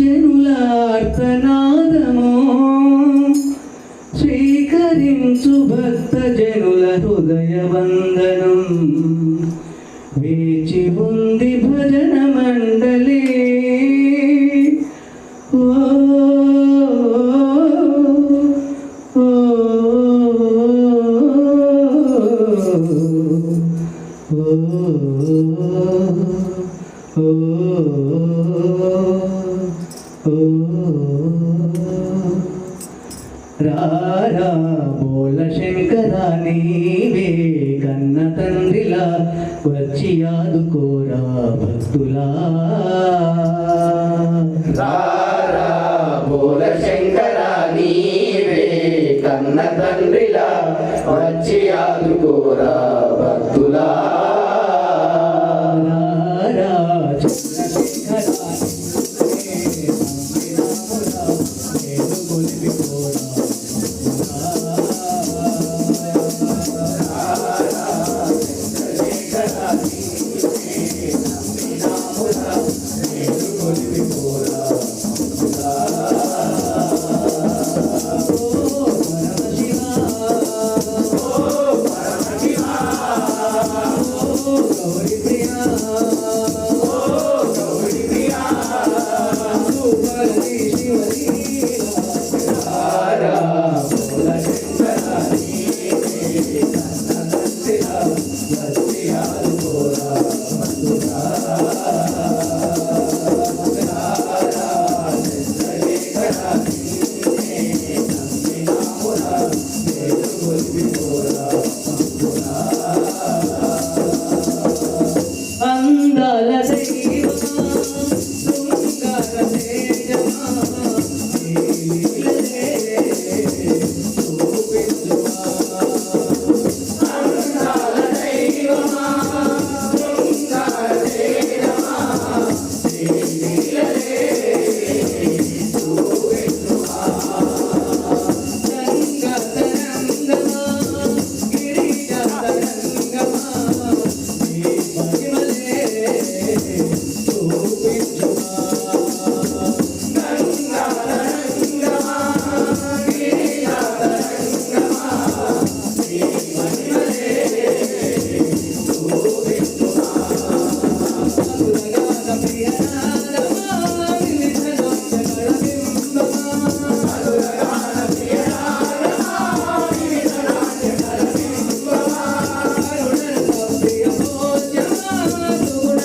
జనుల అర్థనాదము స్వీకరించు భక్త జనుల హృదయ వందనం. వేచి ఉంది భజన మండలి రారా బోల శంకరా నీవే కన్న తండ్రిలా వచ్చి ఆదుకోరా భక్తులా. రారా బోల శంకరా నీవే కన్న తండ్రిలా వచ్చి ఆదుకోరా భక్తులా రారా